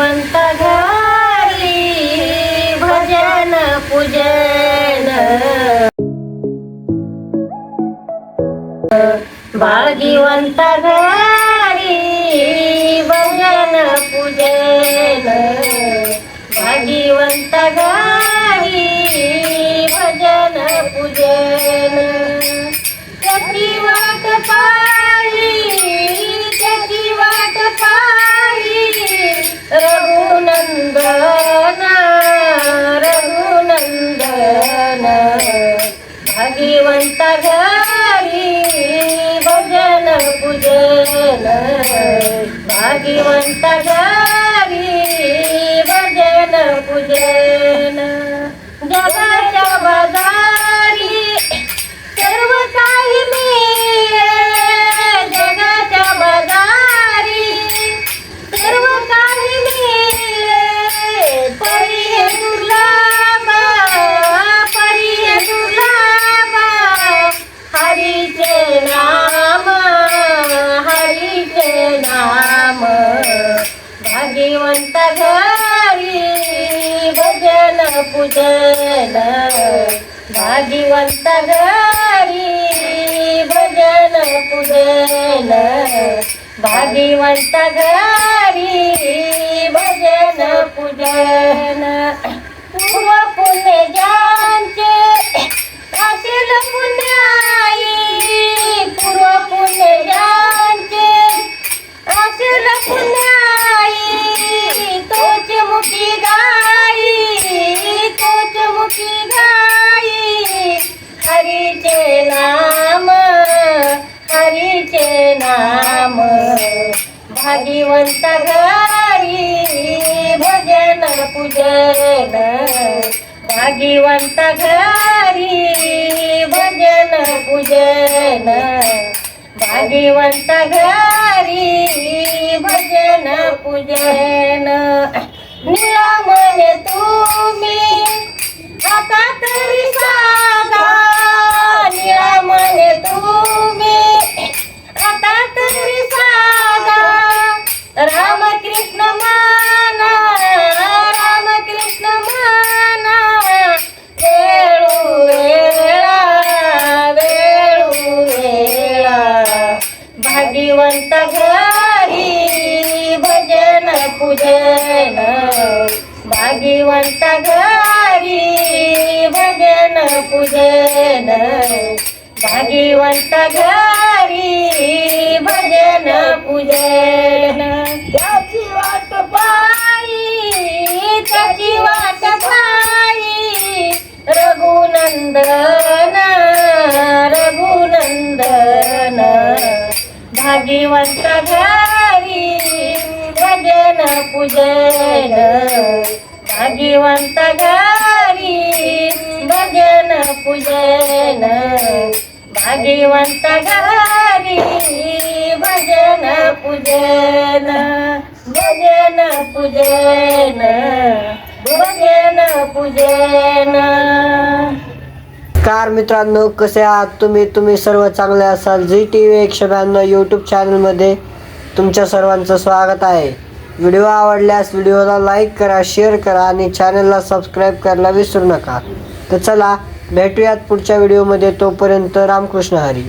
भाग्यवंत घरी भजन पूजन. भाग्यवंत घरी भजन पूजन. भाग्यवंत रघुनंदन रघुनंदन भाग्यवंत घरी भजन पूजन भाग्यवंत घरी हरीचे नाम हरीचे नाम. भाग्यवंत घरी भजन पूजन. भाग्यवंत घरी भजन पूजन. भाग्यवंत घरी भजन पूजन. तुझे नाम. भागीवंत घरी भजन पूजन. भागीवंत घरी भजन पूजन. भागीवंत घरी भजन पूजन. निळामने तू भाग्यवंत घरी भजन पूजन. भाग्यवंत घरी भजन पूजन. भाग्यवंत घरी भगवंत घरी भजन पूजन. भगवंत घरी भजन पूजन. भगवंत घरी भजन पूजन. भजन पूजन भजन पूजन. कार मित्रांनो कसे आहात तुम्ही? तुम्ही सर्व चांगले असाल. झी टी व्ही एकशे ब्याण्णव यूट्यूब चॅनलमध्ये तुमच्या सर्वांचं स्वागत आहे. व्हिडिओ आवडल्यास व्हिडिओला लाईक करा शेअर करा आणि चॅनलला सबस्क्राईब करायला विसरू नका. तर चला भेटूयात पुढच्या व्हिडिओमध्ये तोपर्यंत रामकृष्ण हरी.